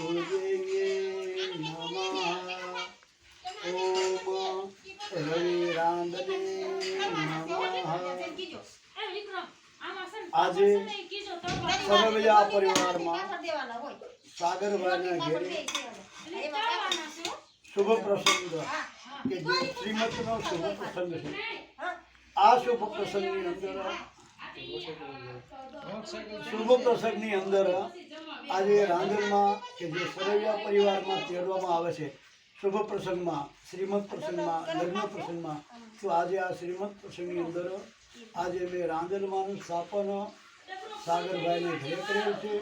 કુળદેવીએ નમઃ ઓમ રવિ રાંદને નમઃ આજે સરવૈયા પરિવારમાં સાગરભાઈના ઘેરે શુભ પ્રસંગ કે જે શ્રીમતનો શુભ પ્રસંગ છે આ શુભ પ્રસંગની અંદર શુભ પ્રસંગની અંદર આજે રાંધણમાં કે જે સરૈયા પરિવારમાં તેડવામાં આવે છે, શુભ પ્રસંગમાં શ્રીમદ પ્રસંગમાં, લગ્ન પ્રસંગમાં, તો આજે આ શ્રીમદ પ્રસંગની અંદર આજે મેં રાંધણમાંનું સ્થાપન સાગરભાઈને ઘરે કરેલ છે.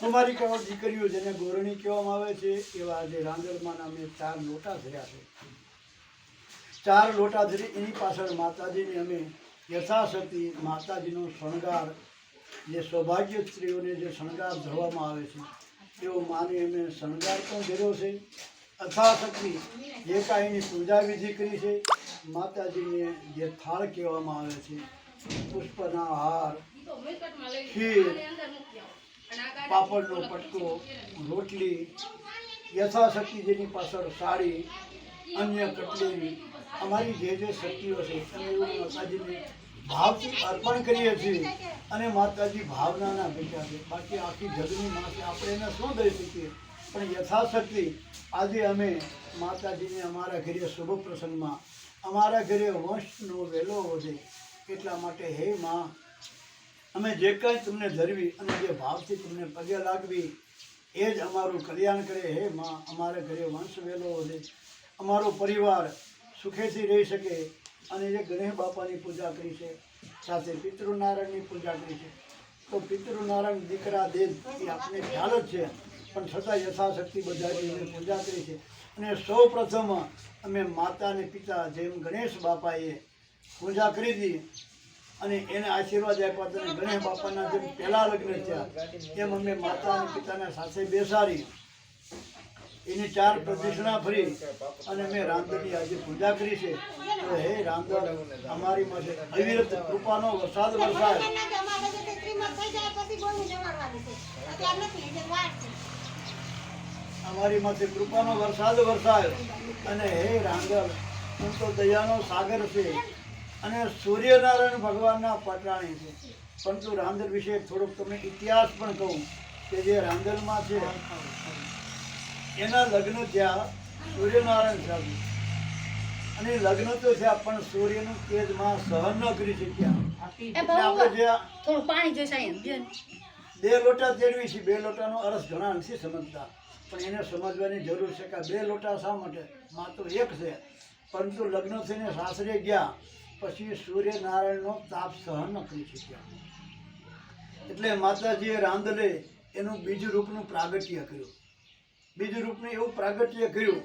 કુમારી કહેવા દીકરીઓ જેને ગોરણી કહેવામાં આવે છે, એવા આજે રાંદલમાંના અમે ચાર લોટા ધર્યા છે. ચાર લોટા ધરી એની પાછળ માતાજીને અમે યથાશક્તિ માતાજીનો શણગાર જે સૌભાગ્ય સ્ત્રીઓને જે શણગાર ધરવામાં આવે છે, તેઓ માને અમે શણગાર પણ ધર્યો છે. અથાશક્તિ જે કાંઈ એની પૂજા વિધિ કરી છે, માતાજીને જે થાળ કહેવામાં આવે છે, પુષ્પના હાર, ખીર, પાપડનો પટકો રોટલી, યથાશક્તિ જેની પાછળ સાડી, અન્ય કટલેરી, અમારી જે જે શક્તિઓ છે, અમે એવું માતાજીને ભાવથી અર્પણ કરીએ છીએ અને માતાજી ભાવનાના ભેગા છે. બાકી આખી જગની માટે આપણે એને શું દઈ શકીએ. પણ યથાશક્તિ આજે અમે માતાજીને અમારા ઘરે શુભ પ્રસંગમાં, અમારા ઘરે વંશનો વહેલો વધે એટલા માટે હે માં, અમે જે કંઈ તમને ધરવી અને જે ભાવથી તમને પગે લાગવી, એ જ અમારું કલ્યાણ કરે. હે માં, અમારા ઘરે વંશ વહેલો વધે. અમારો પરિવાર સુખેથી રહી શકે. અને જે ગણેશ બાપાની પૂજા કરી છે, સાથે પિતૃનારાયણની પૂજા કરી છે. તો પિતૃનારાયણ દીકરા દેવ, એ આપણે ખ્યાલ જ છે, પણ છતાં યથાશક્તિ બધાની અમે પૂજા કરી છે. અને સૌ પ્રથમ અમે માતા અને પિતા જેમ ગણેશ બાપાએ પૂજા કરી હતી, અને એને આશીર્વાદ આપ્યા હતા ગણેશ બાપાના જેમ પહેલા લગ્ન થયા, એમ અમે માતા અને પિતાને સાથે બેસાડી, એની ચાર પ્રદક્ષિણા ફરી, અને મેં રામદેવની આજે પૂજા કરી છે. તો હે રામદાસ અમારી માટે અવિરત કૃપાનો વરસાદ વરસાય. અમારી માટે કૃપાનો વરસાદ વરસાય. અને હે રામદાસ હું તો દયાનો સાગર છે. અને સૂર્યનારાયણ ભગવાનના પટરાણી છે. પરંતુ રામદર વિશે થોડોક તમને ઇતિહાસ પણ કહું કે જે રામદરમાં છે એના લગ્ન થયા સૂર્યનારાયણ સાહેબ અને લગ્ન તો છે પણ સૂર્યનું તેજમાં સહન ન કરી શક્યા. થોડું પાણી જોઈશે બે લોટા તેડવી છે બે લોટાનો અરસ ઘણા નથી સમજતા. પણ એને સમજવાની જરૂર છે કે બે લોટા શા માટે? માત્ર એક છે. પરંતુ લગ્ન થઈને સાસરે ગયા પછી સૂર્યનારાયણનો તાપ સહન ન કરી શક્યા. એટલે માતાજીએ રાંદલે એનું બીજું રૂપનું પ્રાગટ્ય કર્યું. બીજું રૂપનું એવું પ્રાગટ્ય કર્યું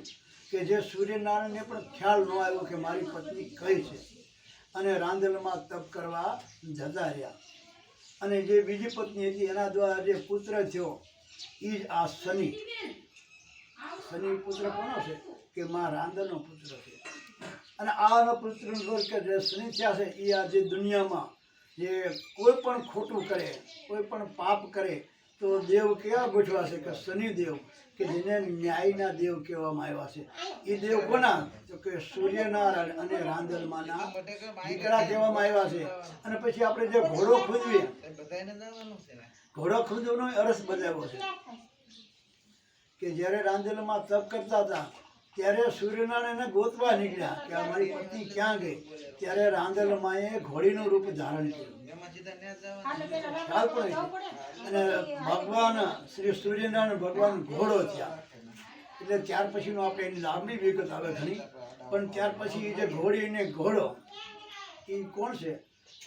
કે જે સૂર્યનારાયણને પણ ખ્યાલ ન આવ્યો કે મારી પત્ની કઈ છે. અને રાંદલમાં તપ કરવા જતા રહ્યા. અને જે બીજી પત્ની હતી, એના દ્વારા જે પુત્ર થયો એ જ આ શનિ. શનિ પુત્ર કોનો છે? કે માં રાંદલનો પુત્ર છે. અને આનો પુત્ર કે જે શનિ થયા છે એ આજે દુનિયામાં જે કોઈ પણ ખોટું કરે, કોઈ પણ પાપ કરે, તો દેવ કેવા ગોઠવા છે કે શનિદેવ? કે જેને ન્યાયના દેવ કહેવામાં આવ્યા છે. એ દેવ કોના? તો કે સૂર્યનારાયણ અને રાંદલમાના દીકરા કહેવામાં આવ્યા છે. અને પછી આપણે જે ઘોડો ખુદવીએ, ઘોડો ખોદવાનો અરસ બતાવ્યો છે. કે જ્યારે રાંદલમાં તપ કરતા હતા ત્યારે સૂર્યનારાયણને ગોતવા નીકળ્યા કે અમારી પત્ની ક્યાં ગઈ? ત્યારે રાંદેલમાએ ઘોડીનું રૂપ ધારણ કર્યું. ખ્યાલ અને ભગવાન, શ્રી સૂર્યનારાયણ ભગવાન ઘોડો થયા. એટલે ત્યાર પછીનું આપણે એની લાંબી વિગત આવે ઘણી. પણ ત્યાર પછી જે ઘોડી ને ઘોડો, એ કોણ છે?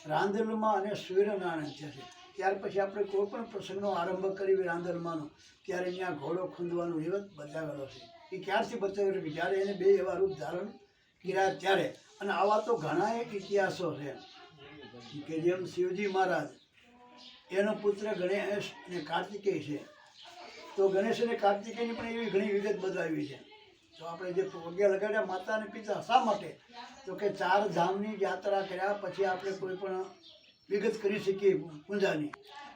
રાંદલમાં અને સૂર્યનારાયણ છે. ત્યાર પછી આપણે કોઈ પણ પ્રસંગનો આરંભ કરીએ રાંદલમાંનો ત્યારે અહીંયા ઘોડો ખૂંદવાનો વિવત બતાવેલો છે. એ ક્યારથી બતાવેલો કે જ્યારે એને બે એવા રૂપ ધારણ કર્યા ત્યારે? અને આવા તો ઘણા એક ઇતિહાસો છે. કે જેમ શિવજી મહારાજ, એનો પુત્ર ગણેશ અને કાર્તિકેય છે. તો ગણેશ અને કાર્તિકેયની પણ એવી ઘણી વિગત બતાવી છે. તો આપણે જે પગે લગાડ્યા માતા અને પિતા શા માટે? તો કે ચાર ધામની યાત્રા કર્યા પછી આપણે કોઈ પણ વિગત કરી શકીએ પૂજાની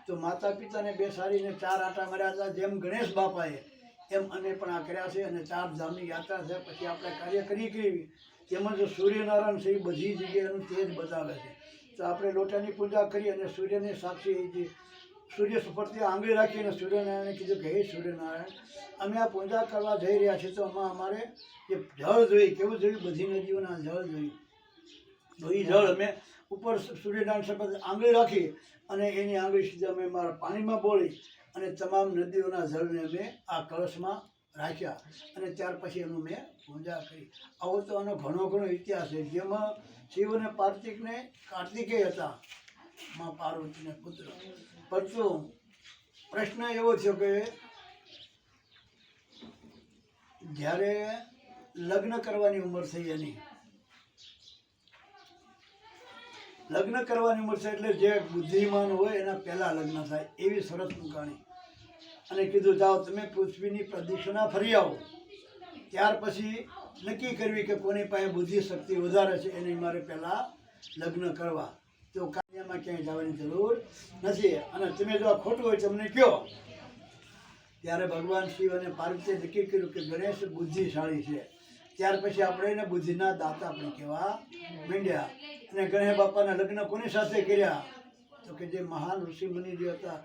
તો માતા પિતાને બે સારીને ચાર આટા માર્યા હતા, જેમ ગણેશ બાપાએ. એમ અને પણ આ કર્યા છે અને ચાર ધામની યાત્રા છે. પછી આપણે કાર્ય કરી કેવી તેમજ સૂર્યનારાયણ છે એ બધી જગ્યાએનું તેજ બતાવે છે. તો આપણે લોટાની પૂજા કરી અને સૂર્યની સાક્ષી જે સૂર્ય સુપરથી આંગળી રાખીને સૂર્યનારાયણે કીધું કે, હે સૂર્યનારાયણ, અમે આ પૂજા કરવા જઈ રહ્યા છીએ તો આમાં અમારે જે જળ જોઈએ, કેવું જોયું બધી નદીઓના જળ જોઈએ. તો એ જળ અમે ઉપર સૂર્યનારાયણ શપથ આંગળી રાખી અને એની આંગળી સીધા અમે મારા પાણીમાં બોળી અને તમામ નદીઓના જળને મેં આ કળશમાં રાખ્યા અને ત્યાર પછી એનું મેં પૂજા કરી. આવો તો આનો ઘણો ઘણો ઇતિહાસ છે. જેમાં શિવ અને કાર્તિકને કાર્તિકેય હતા, માં પાર્વતીને પુત્ર. પરંતુ પ્રશ્ન એવો થયો કે જ્યારે લગ્ન કરવાની ઉંમર થઈ એની, લગ્ન કરવાની ઉંમર છે એટલે જે બુદ્ધિમાન હોય એના પહેલાં લગ્ન થાય એવી શરત મૂકાણી અને કીધું, જાઓ, તમે પૃથ્વીની પ્રદક્ષિણા ફરી આવો. ત્યાર પછી નક્કી કરવી કે કોની પાસે બુદ્ધિ શક્તિ વધારે છે એની મારે પહેલાં લગ્ન કરવા. તો કાર્યમાં ક્યાંય જવાની જરૂર નથી. અને તમે જો આ ખોટું હોય, તમને કહો ત્યારે ભગવાન શિવ અને પાર્વતીએ નક્કી કર્યું કે ગણેશ બુદ્ધિશાળી છે. ત્યાર પછી આપણે એને બુદ્ધિના દાતા આપણે કહેવા માંડ્યા. અને ગણેશ બાપાના લગ્ન કોની સાથે કર્યા? તો કે જે મહાન ઋષિ મુનિ જે હતા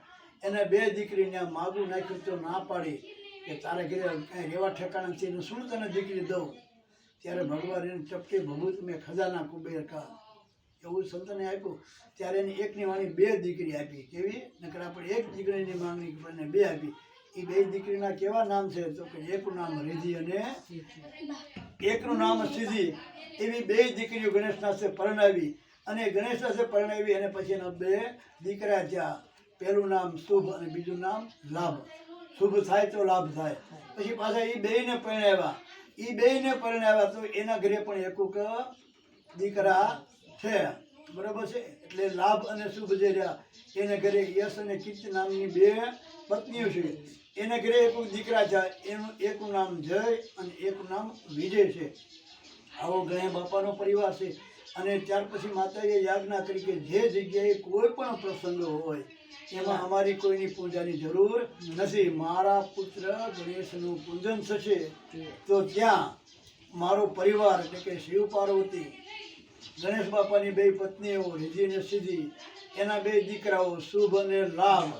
એને બે દીકરીને માગું નાખ્યું તો ના પાડી કે તારે ઘરે કાંઈ રેવા ઠેકાણા છે શું તને દીકરી દઉં? ત્યારે ભગવાન એને ચપટી ભભૂત મેં ખજાના કુબેર કા. એવું સંતને આપ્યું. ત્યારે એની એકની વાણી બે દીકરી આપી. કેવી? નકર આપણે એક દીકરીની માંગણી કરીને બે આપી. એ બે દીકરીના કેવા નામ છે? તો કે એકનું નામ રિધિ અને એકનું નામ સિદ્ધિ. એવી બે દીકરીઓ ગણેશનાથે પરણાવી. અને ગણેશના છે પરણાવી અને પછી એના બે દીકરા થયા પહેલું નામ શુભ અને બીજું નામ લાભ. શુભ થાય તો લાભ થાય. પછી પાછા એ બેયને પરણાવ્યા. એ બેયને પરણાવ્યા તો એના ઘરે પણ એકુક દીકરા છે. બરાબર છે? એટલે લાભ અને શુભ જે રહ્યા, એને ઘરે યશ અને કીર્તિ નામની બે પત્નીઓ છે. એને ઘરે એક દીકરા છે. એનું એકનું નામ જય અને એકનું નામ વિજય છે. આવો ગણે બાપાનો પરિવાર છે. અને ત્યાર પછી માતાજીએ યાજ્ઞા કરી કે જે જગ્યાએ કોઈ પણ પ્રસંગ હોય એમાં અમારી કોઈની પૂજાની જરૂર નથી. મારા પુત્ર ગણેશનું પૂજન થશે તો ત્યાં મારો પરિવાર એટલે કે શિવ પાર્વતી ગણેશ બાપાની બે પત્નીઓ રીધી અને સીધી એના બે દીકરાઓ શુભ અને લાભ